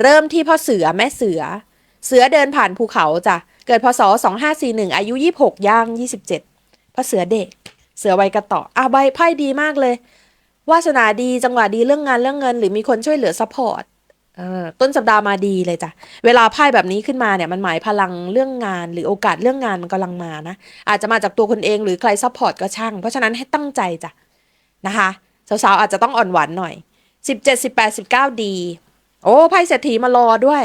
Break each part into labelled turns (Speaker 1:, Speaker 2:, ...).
Speaker 1: เริ่มที่พ่อเสือแม่เสือ เสือเดินผ่านภูเขาจ้ะ เกิดพศ 2541 อายุ 26 ย่าง 27พ่อเสือเด็ก เสือวัยกระต่ออะใบไพ่ดีมากเลยวาสนาดีจังหวะดีเรื่องงานเรื่องเงิน หรือมีคนช่วยเหลือซัพพอร์ตเออต้นสัปดาห์มาดีเลยจ้ะ เวลาไพ่แบบนี้ขึ้นมาเนี่ยมันหมายพลังเรื่องงาน หรือโอกาสเรื่องงานมันกำลังมานะ อาจจะมาจากตัวคนเองหรือใครซัพพอร์ตก็ช่าง เพราะฉะนั้นให้ตั้งใจจ้ะนะคะสาวๆอาจจะต้องอ่อนหวานหน่อย 17 18 19 ดี โอ้ไพ่เศรษฐีมารอด้วย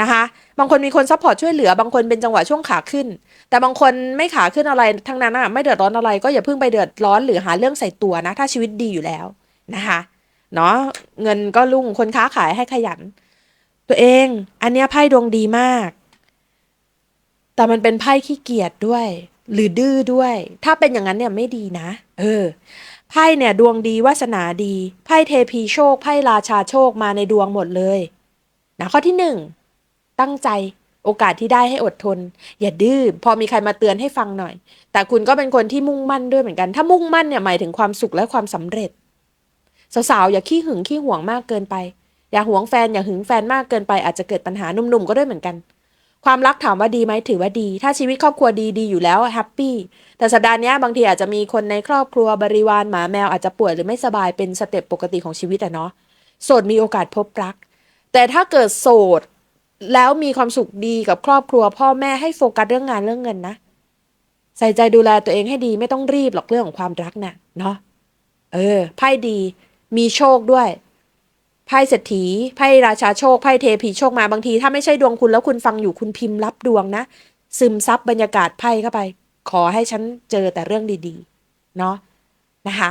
Speaker 1: นะคะ บางคนมีคนซัพพอร์ตช่วยเหลือบางคนเป็นจังหวะช่วงขาขึ้น แต่บางคนไม่ขาขึ้นอะไรทั้งนั้นอะไม่เดือดร้อนอะไรก็อย่าเพิ่งไปเดือดร้อนหรือหาเรื่องใส่ตัวนะ ถ้าชีวิตดีอยู่แล้วนะคะเนาะเงินก็รุ่งคนค้าขายให้ขยัน ตัวเอง อันเนี้ยไพ่ดวงดีมาก แต่มันเป็นไพ่ขี้เกียจด้วย หรือดื้อด้วย ถ้าเป็นอย่างนั้นเนี่ยไม่ดีนะ เออ ไพ่เนี่ยดวงดีวาสนาดี ไพ่เทพีโชค ไพ่ราชาโชคมาในดวงหมดเลยนะข้อที่หนึ่งตั้งใจโอกาสที่ได้ให้อดทน อย่าดื้อพอมีใครมาเตือนให้ฟังหน่อย แต่คุณก็เป็นคนที่มุ่งมั่นด้วยเหมือนกัน ถ้ามุ่งมั่นเนี่ยหมายถึงความสุขและความสำเร็จ สาวๆอย่าขี้หึงขี้หวงมากเกินไป อย่าหวงแฟนอย่าหึงแฟนมากเกินไปอาจจะเกิดปัญหาหนุ่มๆก็ด้วยเหมือนกัน ความรักถามว่าดีไหมถือว่าดี ถ้าชีวิตครอบครัวดีดีอยู่แล้วแฮปปี้แต่สัปดาห์นี้บางทีอาจจะมีคนในครอบครัวบริวารหมาแมวอาจจะป่วยหรือไม่สบายเป็นสเต็ปปกติของชีวิตอะเนาะโสดมีโอกาสพบรัก แต่ถ้าเกิดโสดแล้วมีความสุขดีกับครอบครัว พ่อแม่ให้โฟกัสเรื่องงานเรื่องเงินนะ ใส่ใจดูแลตัวเองให้ดีไม่ต้องรีบหรอกเรื่องของความรักน่ะเนาะเออไพ่ดี มีโชคด้วย ไพ่เศรษฐีไพ่ราชาโชคไพ่เทพีโชคมาบางที ถ้าไม่ใช่ดวงคุณแล้วคุณฟังอยู่คุณพิมพ์รับดวงนะ ซึมซับบรรยากาศไพ่เข้าไป ขอให้ฉันเจอแต่เรื่องดีๆ เนาะนะคะ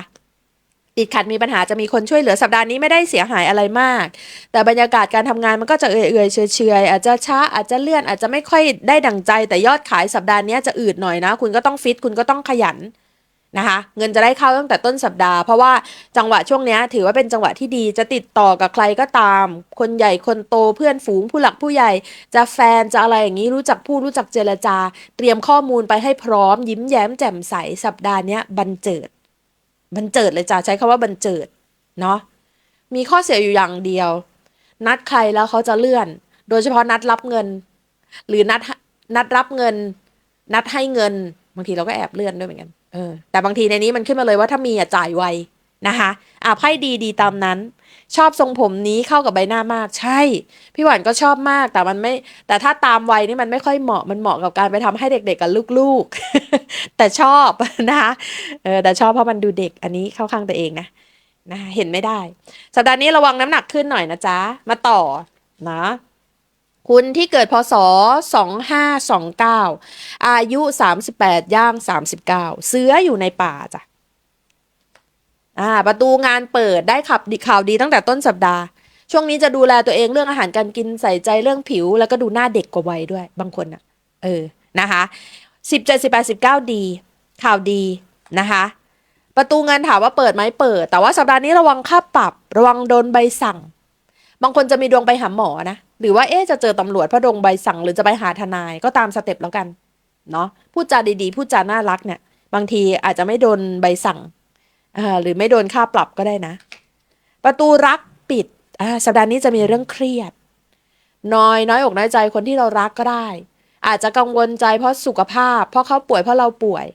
Speaker 1: ติดขัดมีปัญหาจะมีคนช่วยเหลือสัปดาห์นี้ไม่ได้เสียหายอะไรมาก แต่บรรยากาศการทำงานมันก็จะเอื่อยๆเฉยๆอาจจะช้าอาจจะเลื่อนอาจจะไม่ค่อยได้ดั่งใจ แต่ยอดขายสัปดาห์นี้จะอืดหน่อยนะ คุณก็ต้องฟิตคุณก็ต้องขยัน นะคะเงินจะได้เข้าตั้งแต่ต้นสัปดาห์เพราะว่าจังหวะช่วงนี้ถือว่าเป็นจังหวะที่ดีจะติดต่อกับใครก็ตาม คนใหญ่คนโตเพื่อนฝูงผู้หลักผู้ใหญ่ จะแฟนจะอะไรอย่างนี้รู้จักพูดรู้จักเจรจา เตรียมข้อมูลไปให้พร้อม ยิ้มแย้มแจ่มใสสัปดาห์นี้บันเจิด บันเจิดเลยจ้ะใช้คำว่าบันเจิดเนาะมีข้อเสียอยู่อย่างเดียว นัดใครแล้วเขาจะเลื่อน โดยเฉพาะนัดรับเงิน หรือนัดนัดรับเงิน นัดให้เงิน บางทีเราก็แอบเลื่อนด้วยเหมือนกันเออแต่บางทีในนี้มันขึ้นมาเลยว่าถ้ามีอะจ่ายไวนะคะอะไพ่ดีดีตามนั้น ชอบทรงผมนี้เข้ากับใบหน้ามากใช่ พี่หวานก็ชอบมากแต่มันไม่ แต่ถ้าตามวัยนี่มันไม่ค่อยเหมาะมันเหมาะกับการไปทำให้เด็ก ๆกับลูกๆ แต่ชอบนะคะเออแต่ชอบเพราะมันดูเด็กอันนี้เข้าข้างตัวเองนะนะเห็นไม่ได้ สัปดาห์นี้ระวังน้ำหนักขึ้นหน่อยนะจ๊ะมาต่อนะ คุณที่เกิดพศ 2529 อายุ 38 ย่าง 39 เสืออยู่ในป่าจ้ะอ่าประตูงานเปิดได้ขับดีข่าวดีตั้งแต่ต้นสัปดาห์ ช่วงนี้จะดูแลตัวเองเรื่องอาหารการกินใส่ใจเรื่องผิว แล้วก็ดูหน้าเด็กกว่าวัยด้วยบางคนอะเออนะคะ17 18 19ดี ข่าวดีนะคะ ประตูเงินถามว่าเปิดไหมเปิด แต่ว่าสัปดาห์นี้ระวังค่าปรับ ระวังโดนใบสั่ง บางคนจะมีดวงไปหาหมอนะ หรือว่าเอ๊ะจะเจอตำรวจเพราะดงใบสั่งหรือจะไปหาทนายก็ตามสเต็ปแล้วกันเนาะพูดจาดีๆ พูดจาน่ารักเนี่ย บางทีอาจจะไม่โดนใบสั่งหรือไม่โดนค่าปรับก็ได้นะ ประตูรักปิดอ่าสัปดาห์นี้จะมีเรื่องเครียด น้อยน้อยอกน้อยใจคนที่เรารักก็ได้ อาจจะกังวลใจเพราะสุขภาพ เพราะเขาป่วยเพราะเราป่วย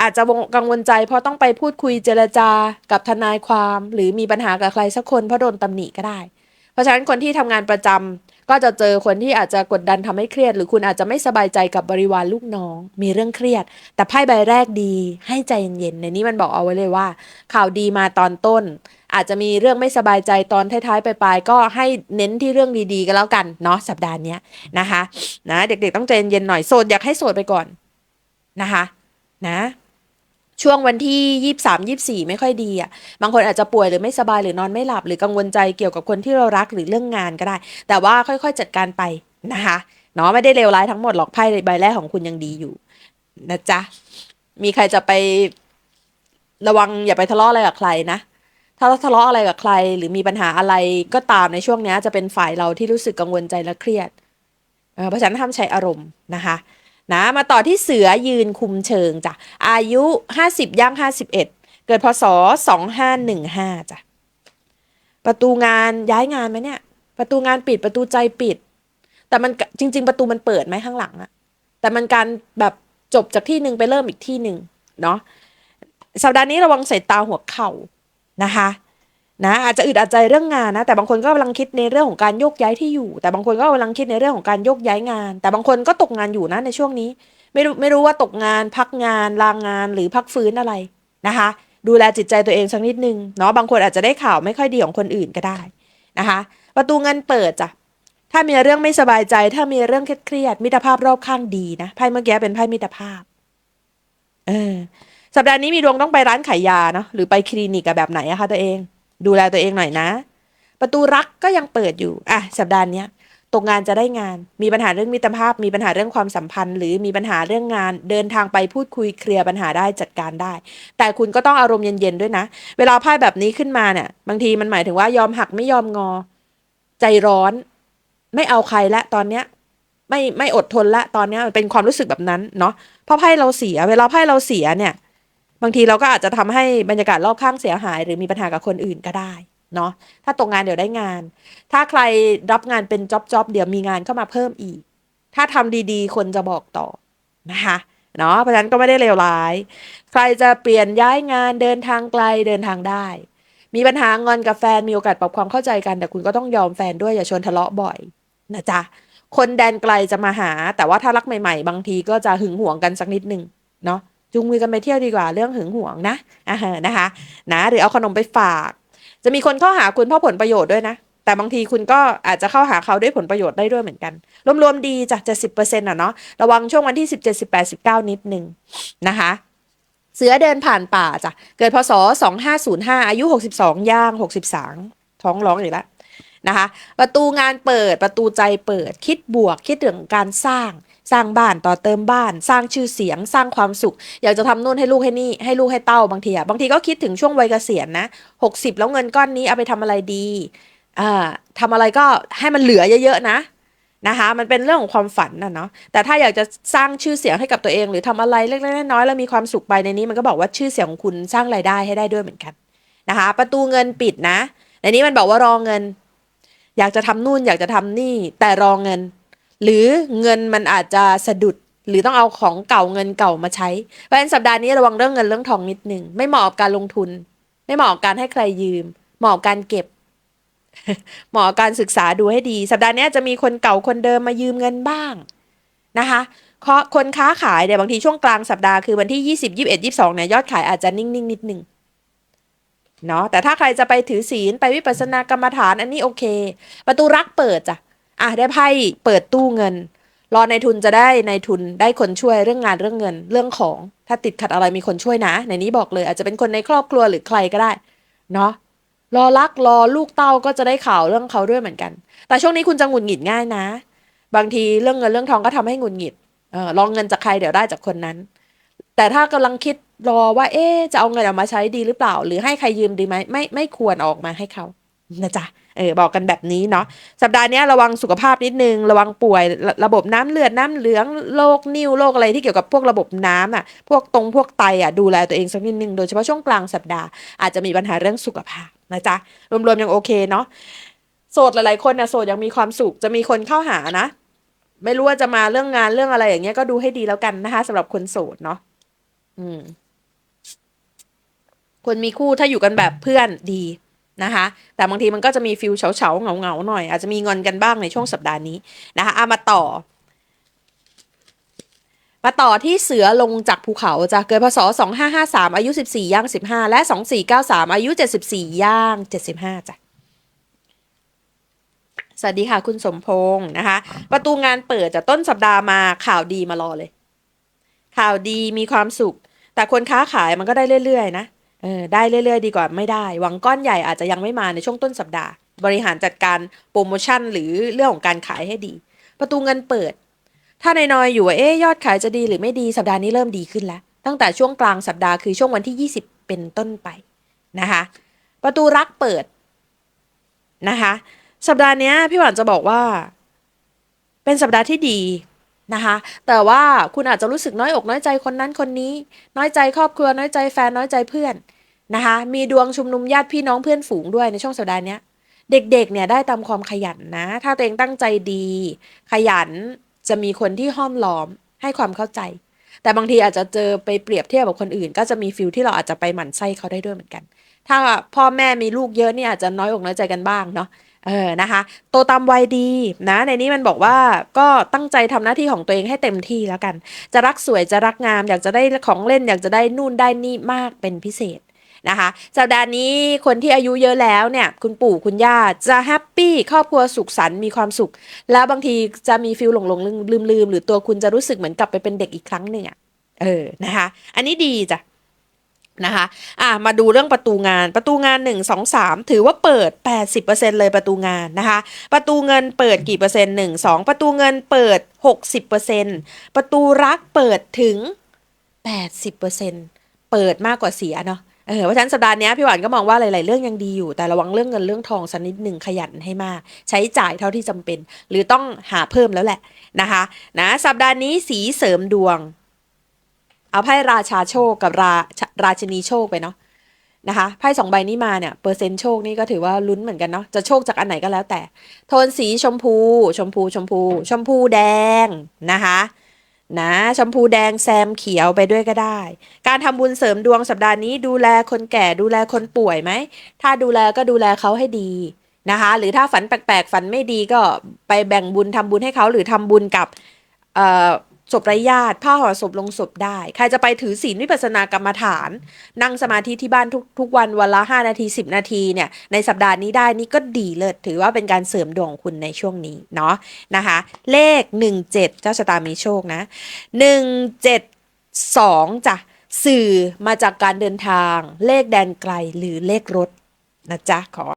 Speaker 1: อาจจะกังวลใจเพราะต้องไปพูดคุยเจรจากับทนายความ หรือมีปัญหากับใครสักคนเพราะโดนตำหนิก็ได้ เพราะฉะนั้นคนที่ทำงานประจำ ก็จะเจอคนที่อาจจะกดดันทำให้เครียด หรือคุณอาจจะไม่สบายใจกับบริวารลูกน้อง มีเรื่องเครียด แต่ไพ่ใบแรกดีให้ใจเย็นๆในนี้มันบอกเอาไว้เลยว่า ข่าวดีมาตอนต้น อาจจะมีเรื่องไม่สบายใจตอนท้ายๆไปลายๆก็ให้เน้นที่เรื่องดีๆกันแล้วกันเนาะสัปดาห์นี้นะคะนะเด็กๆต้องใจเย็นๆหน่อยโสดอยากให้โสดไปก่อนนะคะ นะ ช่วงวันที่ยี่สามยี่สี่ไม่ค่อยดีอะ บางคนอาจจะป่วยหรือไม่สบายหรือนอนไม่หลับหรือกังวลใจเกี่ยวกับคนที่เรารักหรือเรื่องงานก็ได้ แต่ว่าค่อยๆจัดการไปนะคะเนาะไม่ได้เลวร้ายทั้งหมดหรอกไพ่ใบแรกของคุณยังดีอยู่นะจ๊ะมีใครจะไประวังอย่าไปทะเลาะอะไรกับใครนะ ถ้าทะเลาะอะไรกับใคร หรือมีปัญหาอะไรก็ตามในช่วงนี้จะเป็นฝ่ายเราที่รู้สึกกังวลใจและเครียดเออเพราะฉะนั้นห้ามใช้อารมณ์นะคะ นะมาต่อที่เสือยืนคุมเชิงจ้ะอายุ 50ย่าง51 เกิดพศ 2515จ้ะประตูงานย้ายงานไหมเนี่ยปประตูงานปิดประตูใจปิด แต่มันจริง ๆ ประตูมันเปิดไหมข้างหลังอะแต่มันการแบบจบจากที่หนึ่งไปเริ่มอีกที่หนึ่งเนาะสัปดาห์นี้ระวังสายตาหัวเข่านะคะ นะอาจจะอึดอัดใจเรื่องงานนะแต่บางคนก็กำลังคิดในเรื่องของการโยกย้ายที่อยู่ แต่บางคนก็กำลังคิดในเรื่องของการโยกย้ายงาน แต่บางคนก็ตกงานอยู่นะในช่วงนี้ ไม่รู้ไม่รู้ว่าตกงาน พักงาน ลางงาน หรือพักฟื้นอะไรนะคะ ดูแลจิตใจตัวเองสักนิดนึงเนาะบางคนอาจจะได้ข่าวไม่ค่อยดีของคนอื่นก็ได้นะคะ ประตูเงินเปิดจ้ะถ้ามีเรื่องไม่สบายใจ ถ้ามีเรื่องเครียดมิตรภาพรอบข้างดีนะไพ่เมื่อกี้เป็นไพ่มิตรภาพเออสัปดาห์นี้มีดวงต้องไปร้านขายยาเนาะหรือไปคลินิกกับแบบไหนอะคะตัวเอง ดูแลตัวเองหน่อยนะ ประตูรักก็ยังเปิดอยู่อะสัปดาห์นี้ตกงานจะได้งาน มีปัญหาเรื่องมิตรภาพ มีปัญหาเรื่องความสัมพันธ์ หรือมีปัญหาเรื่องงาน เดินทางไปพูดคุยเคลียร์ปัญหาได้จัดการได้ แต่คุณก็ต้องอารมณ์เย็นๆด้วยนะ เวลาไพ่แบบนี้ขึ้นมาเนี่ย บางทีมันหมายถึงว่ายอมหักไม่ยอมงอ ใจร้อน ไม่เอาใครละตอนเนี้ย ไม่ไม่อดทนละตอนเนี้ยเป็นความรู้สึกแบบนั้นเนาะพราะไพ่เราเสีย เวลาไพ่เราเสียเนี่ย บางทีเราก็อาจจะทำให้บรรยากาศรอบข้างเสียหาย หรือมีปัญหากับคนอื่นก็ได้เนาะถ้าตกงานเดี๋ยวได้งาน ถ้าใครรับงานเป็นจ็อบจ็อบเดี๋ยวมีงานเข้ามาเพิ่มอีก ถ้าทำดีๆ คนจะบอกต่อนะคะเนาะเพราะฉะนั้นก็ไม่ได้เลวร้าย ใครจะเปลี่ยนย้ายงานเดินทางไกลเดินทางได้ มีปัญหางอนกับแฟนมีโอกาสปรับความเข้าใจกัน แต่คุณก็ต้องยอมแฟนด้วยอย่าชวนทะเลาะบ่อยนะจ๊ะคนแดนไกลจะมาหา แต่ว่าถ้ารักใหม่ ๆ บางทีก็จะหึงหวงกันสักนิดนึงเนาะ จูงมือกันไปเที่ยวดีกว่าเรื่องหึงหวงนะอ่านะคะนะหรือเอาขนมไปฝาก จะมีคนเข้าหาคุณเพราะผลประโยชน์ด้วยนะแต่บางทีคุณก็อาจจะเข้าหาเขาด้วยผลประโยชน์ได้ด้วยเหมือนกัน รวมๆดีจากจะสิบเปอร์เซ็นต์อะเนาะระวังช่วงวันที่สิบเจ็ดสิบแปดสิบเก้านิดนึงนะคะเสือเดินผ่านป่าจ้ะ เกิดพศสองห้าศูนย์ห้าอายุหกสิบสองย่างหกสิบสามท้องร้องอีกแล้วนะคะ ประตูงานเปิดประตูใจเปิดคิดบวกคิดเรื่องการสร้าง สร้างบ้านต่อเติมบ้าน สร้างชื่อเสียง สร้างความสุข อยากจะทำนู่นให้ลูกให้นี่ให้ลูกให้เต้าบางทีอะบางทีก็คิดถึงช่วงวัยเกษียณนะหกสิบแล้วเงินก้อนนี้เอาไปทำอะไรดีอ่าทำอะไรก็ให้มันเหลือเยอะๆนะนะคะมันเป็นเรื่องของความฝันนะเนาะแต่ถ้าอยากจะสร้างชื่อเสียงให้กับตัวเอง หรือทำอะไรเล็กๆน้อยๆแล้วมีความสุขไปในนี้มันก็บอกว่าชื่อเสียงของคุณสร้างรายได้ให้ได้ด้วยเหมือนกันนะคะ ประตูเงินปิดนะในนี้มันบอกว่ารอเงิน อยากจะทำนู่นอยากจะทำนี่แต่รอเงิน หรือเงินมันอาจจะสะดุดหรือต้องเอาของเก่าเงินเก่ามาใช้ เพราะฉะนั้นสัปดาห์นี้ระวังเรื่องเงินเรื่องทองนิดหนึ่งไม่เหมาะกับการลงทุน ไม่เหมาะกับการให้ใครยืม เหมาะกับการเก็บ เหมาะกับการศึกษาดูให้ดี สัปดาห์นี้จะมีคนเก่าคนเดิมมายืมเงินบ้างนะคะคนค้าขายเนี่ยบางทีช่วงกลางสัปดาห์คือวันที่ยี่สิบยี่สิบเอ็ดยี่สิบสองเนี่ยยอดขายอาจจะนิ่งๆนิดนึงเนาะแต่ถ้าใครจะไปถือศีลไปวิปัสสนากรรมฐานอันนี้โอเค ประตูรักเปิดจ้ะ อะได้ไพ่เปิดตู้เงิน รอในทุนจะได้ในทุนได้คนช่วยเรื่องงานเรื่องเงิน เรื่องของถ้าติดขัดอะไรมีคนช่วยนะ ในนี้บอกเลยอาจจะเป็นคนในครอบครัวหรือใครก็ได้เนาะรอรักรอลูกเต้าก็จะได้ข่าวเรื่องเขาด้วยเหมือนกัน แต่ช่วงนี้คุณจะหงุดหงิดง่ายนะ บางทีเรื่องเงินเรื่องทองก็ทำให้หงุดหงิดเออลองเงินจากใครเดี๋ยวได้จากคนนั้น แต่ถ้ากำลังคิดรอว่า เอ๊จะเอาเงินออกมาใช้ดีหรือเปล่า หรือให้ใครยืมดีไหมไม่ไม่ควรออกมาให้เขานะจ๊ะ เออบอกกันแบบนี้เนาะสัปดาห์นี้ระวังสุขภาพนิดนึง ระวังป่วยระระบบน้ำเลือดน้ำเหลืองโรคนิ่วโรคอะไรที่เกี่ยวกับพวกระบบน้ำอะพวกตรงพวกไตอะดูแลตัวเองสักนิดนึงโดยเฉพาะช่วงกลางสัปดาห์อาจจะมีปัญหาเรื่องสุขภาพนะจ๊ะรวมๆยังโอเคเนาะโสดหลายๆคนนี่ยโสดยังมีความสุขจะมีคนเข้าหานะ ไม่รู้ว่าจะมาเรื่องงานเรื่องอะไรอย่างเงี้ยก็ดูให้ดีแล้วกันนะคะสำหรับคนโสดเนาะอืมคนมีคู่ถ้าอยู่กันแบบเพื่อนดี นะคะ แต่บางทีมันก็จะมีฟิลเฉาเฉาเหงาเงาหน่อย อาจจะมีงอนกันบ้างในช่วงสัปดาห์นี้นะคะเอามาต่อ มาต่อที่เสือลงจากภูเขาจะเกิดพศ 2553 อายุ 14 ย่าง 15 และ 2493 อายุ 74 ย่าง 75จ้ะสวัสดีค่ะคุณสมพงศ์นะคะ ประตูงานเปิดจากต้นสัปดาห์มาข่าวดีมารอเลย ข่าวดีมีความสุข แต่คนค้าขายมันก็ได้เรื่อยๆ นะ เออได้เรื่อย ๆ ดีกว่าไม่ได้ หวังก้อนใหญ่อาจจะยังไม่มาในช่วงต้นสัปดาห์ บริหารจัดการโปรโมชั่นหรือเรื่องของการขายให้ดี ประตูเงินเปิด ถ้าในนอยอยู่ว่าเอ๊ยอดขายจะดีหรือไม่ดีสัปดาห์นี้เริ่มดีขึ้นแล้ว ตั้งแต่ช่วงกลางสัปดาห์คือช่วงวันที่ 20 เป็นต้นไปนะคะประตูรักเปิดนะคะสัปดาห์นี้พี่หวานจะบอกว่า เป็นสัปดาห์ที่ดีนะคะแต่ว่าคุณอาจจะรู้สึกน้อยอกน้อยใจคนนั้นคนนี้ น้อยใจครอบครัวน้อยใจแฟนน้อยใจเพื่อน นะคะ มีดวงชุมนุมญาติพี่น้องเพื่อนฝูงด้วยในช่วงสัปดาห์นี้เด็กๆเนี่ยได้ตามความขยันนะ ถ้าตัวเองตั้งใจดี ขยันจะมีคนที่ห้อมล้อมให้ความเข้าใจ แต่บางทีอาจจะเจอไปเปรียบเทียบกับคนอื่น ก็จะมีฟิลที่เราอาจจะไปหมั่นไส้เขาได้ด้วยเหมือนกัน ถ้าพ่อแม่มีลูกเยอะเนี่ยอาจจะน้อยอกน้อยใจกันบ้างเนาะเออนะคะ โตตามวัยดีนะ ในนี้มันบอกว่าก็ตั้งใจทำหน้าที่ของตัวเองให้เต็มที่แล้วกัน จะรักสวยจะรักงาม อยากจะได้ของเล่น อยากจะได้นู่นได้นี่มากเป็นพิเศษ นะคะสัปดาห์นี้คนที่อายุเยอะแล้วเนี่ยคุณปู่คุณย่าจะแฮปปี้ครอบครัวสุขสันต์มีความสุข แล้วบางทีจะมีฟิลหลงหลงลืมลืมลมหรือตัวคุณจะรู้สึกเหมือนกลับไปเป็นเด็กอีกครั้งหนึ่งอะเออนะคะ อันนี้ดีจ้ะนะคะอะมาดูเรื่องประตูงานประตูงาน 1 2 3 ถือว่าเปิด 80%เลยประตูงานนะคะ ประตูเงินเปิดกี่เปอร์เซ็นต์1 2 ประตูเงินเปิด 60%ประตูรักเปิดถึง 80%เปิดมากกว่าเสียเนาะ เออเพราะฉะนั้นสัปดาห์นี้พี่หวานก็มองว่าหลาย ๆ เรื่องยังดีอยู่ แต่ระวังเรื่องเงินเรื่องทองสักนิดหนึ่งขยันให้มาก ใช้จ่ายเท่าที่จำเป็น หรือต้องหาเพิ่มแล้วแหละนะคะนะสัปดาห์นี้สีเสริมดวง เอาไพ่ราชาโชคกับราราชินีโชคไปเนาะนะคะไพ่สองใบนี้มาเนี่ยเปอร์เซ็นต์โชคนี่ก็ถือว่าลุ้นเหมือนกันเนาะจะโชคจากอันไหนก็แล้วแต่ โทนสีชมพู ชมพูชมพู ชมพูแดงนะคะ นะชมพูแดงแซมเขียวไปด้วยก็ได้ การทำบุญเสริมดวงสัปดาห์นี้ ดูแลคนแก่ดูแลคนป่วยไหม ถ้าดูแลก็ดูแลเขาให้ดีนะคะ หรือถ้าฝันแปลกๆฝันไม่ดีก็ไปแบ่งบุญทำบุญให้เขาหรือทำบุญกับ ศพไร้ญาติผ้าห่อศพลงศพได้ ใครจะไปถือศีลวิปัสสนากรรมฐาน นั่งสมาธิที่บ้านทุกทุกวันวันละ 5 นาที 10 นาทีเนี่ยในสัปดาห์นี้ได้นี่ก็ดีเลิศถือว่าเป็นการเสริมดวงของคุณในช่วงนี้เนาะนะคะ เลข 17 เจ้าชะตามีโชคนะ 172จ้ะสื่อมาจากการเดินทาง เลขแดนไกลหรือเลขรถนะจ๊ะขอ